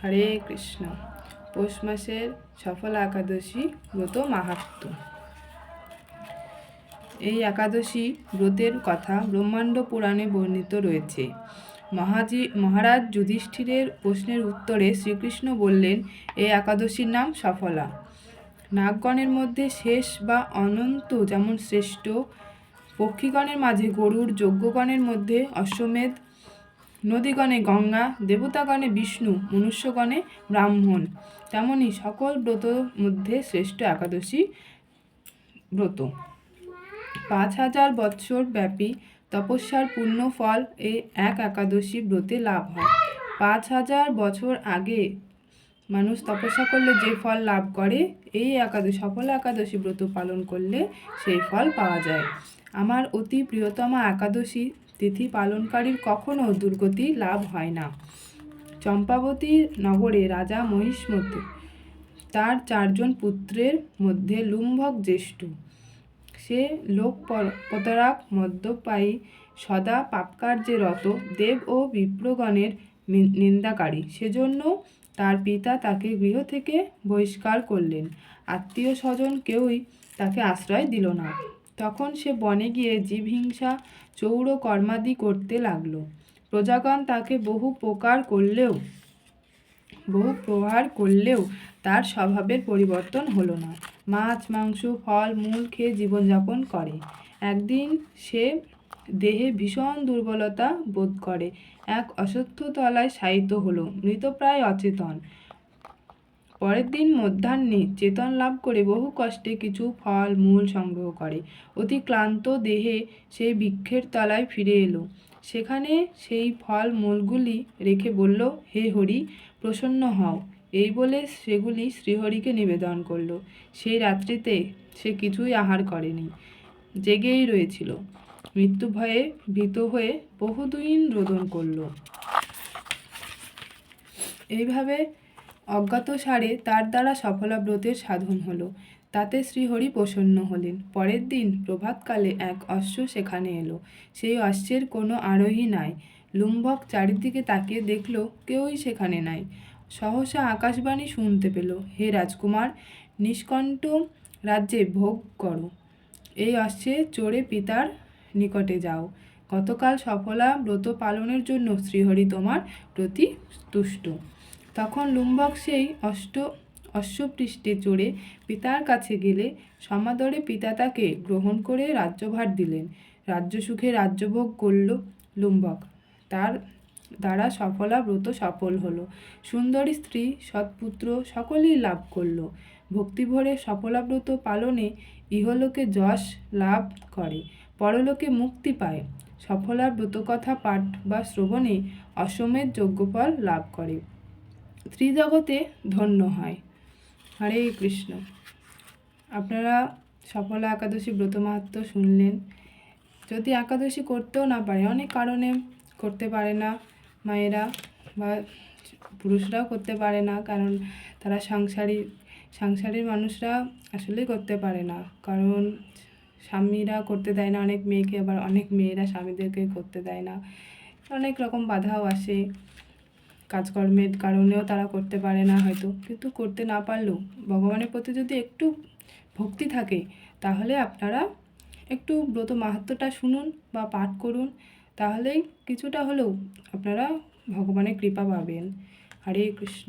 হরে কৃষ্ণ। পৌষ মাসের সফল একাদশী ব্রত মাহাত্ম। এই একাদশী ব্রতের কথা ব্রহ্মাণ্ড পুরাণে বর্ণিত রয়েছে। মহাজি, মহারাজ যুধিষ্ঠিরের প্রশ্নের উত্তরে শ্রীকৃষ্ণ বললেন এই একাদশীর নাম সফলা। নাগগণের মধ্যে শেষ বা অনন্ত যেমন শ্রেষ্ঠ, পক্ষীগণের মাঝে গরুর, যজ্ঞগণের মধ্যে অশ্বমেধ নদীগণে গঙ্গা, দেবতাগণে বিষ্ণু, মনুষ্যগণে ব্রাহ্মণ। তেমনি সকল ব্রত মধ্যে শ্রেষ্ঠ একাদশী ব্রত। পাঁচ হাজার বৎসর ব্যাপী তপস্যার পূর্ণ ফল এই এক একাদশী ব্রতে লাভ হয়। পাঁচ হাজার বছর আগে মানুষ তপস্যা করলে যে ফল লাভ করে, এই একাদশী, সফল একাদশী ব্রত পালন করলে সেই ফল পাওয়া যায়। আমার অতি প্রিয়তমা একাদশী তিথি পালনকারীর কখনো দুর্গতি লাভ হয় না। চম্পাবতী নগরে রাজা মহিষ্মতি, তার চারজন পুত্রের মধ্যে লুম্ভক জ্যেষ্ঠ। সে লোক পর- প্রতারক মদ্যপায়ী, সদা পাপকার্যে রত, দেব ও বিপ্রগণের নিন্দাকারী। সেজন্য তার পিতা তাকে গৃহ থেকে বহিষ্কার করলেন। আত্মীয় স্বজন কেউই তাকে আশ্রয় দিল না। তখন সে বনে গিয়ে জীবহিংসা চৌর কর্মাদি করতে লাগল। প্রজাগণ তাকে বহু প্রকার করলেও, বহু প্রহার করলেও তার স্বভাবের পরিবর্তন হলো না। মাছ, মাংস, ফল, মূল খেয়ে জীবনযাপন করে। একদিন সে দেহে ভীষণ দুর্বলতা বোধ করে। এক অশ্বত্থ তলায় শায়িত হলো। মৃতপ্রায় অচেতন। পরের দিন মধ্যাহ্নে চেতন লাভ করে বহু কষ্টে কিছু ফল, মূল সংগ্রহ করে। অতি ক্লান্ত দেহে সেই বৃক্ষের তলায় ফিরে এলো। সেখানে সেই ফল, মূলগুলি রেখে বলল, হে হরি, প্রসন্ন হও। এই বলে সেগুলি শ্রীহরিকে নিবেদন করল। সেই রাত্রিতে সে কিছুই আহার করেনি, জেগেই রয়েছিল। মৃত্যু ভয়ে ভীত হয়ে বহুদিন রোদন করল। এইভাবে অজ্ঞাত সারে তার দ্বারা সফলা ব্রতের সাধন হলো। তাতে শ্রীহরি প্রসন্ন হলেন। পরের দিন প্রভাতকালে এক অশ্ব সেখানে এলো। সেই অশ্বের কোনো আরোহী নাই। লুম্বক চারিদিকে তাকিয়ে দেখল কেউই সেখানে নাই। সহসা আকাশবাণী শুনতে পেল, হে রাজকুমার, নিষ্কণ্ঠ রাজ্যে ভোগ করো। এই অশ্বে চড়ে পিতার নিকটে যাও। গতকাল সফলা ব্রত পালনের জন্য শ্রীহরি তোমার প্রতি তুষ্ট। তখন লুম্বক সেই অষ্ট, অশ্বপৃষ্ঠে চড়ে পিতার কাছে গেলে সমাদরে পিতা তাকে গ্রহণ করে রাজ্যভার দিলেন। রাজ্য সুখে রাজ্যভোগ করল লুম্বক। তার দ্বারা সফলা ব্রত সফল হলো। সুন্দরী স্ত্রী, সৎপুত্র সকলেই লাভ করল। ভক্তিভরে সফলা ব্রত পালনে ইহলোকে যশ লাভ করে, পরলোকে মুক্তি পায়। সফলা ব্রতকথা পাঠ বা শ্রবণে অসমের যোগ্যফল লাভ করে। ত্রিজগতে ধন্য হয়। হরে কৃষ্ণ। আপনারা সফলা একাদশী ব্রত মাহাত্ম শুনলেন। যদি একাদশী করতেও না পারে, অনেক কারণে করতে পারে না মায়েরা বা পুরুষরাও করতে পারে না, কারণ তারা সংসারী, সংসারের মানুষরা আসলেই করতে পারে না। কারণ স্বামীরা করতে দেয় না, অনেক মেয়েকে, আবার অনেক মেয়েরা স্বামীদেরকে করতে দেয় না। অনেক রকম বাধাও আসে। কাজকর্মের কারণেও তারা করতে পারে না হয়তো। কিন্তু করতে না পারলেও ভগবানের প্রতি যদি একটু ভক্তি থাকে, তাহলে আপনারা একটু ব্রত মাহাত্মটা শুনুন বা পাঠ করুন, তাহলেই কিছুটা হলেও আপনারা ভগবানের কৃপা পাবেন। হরে কৃষ্ণ।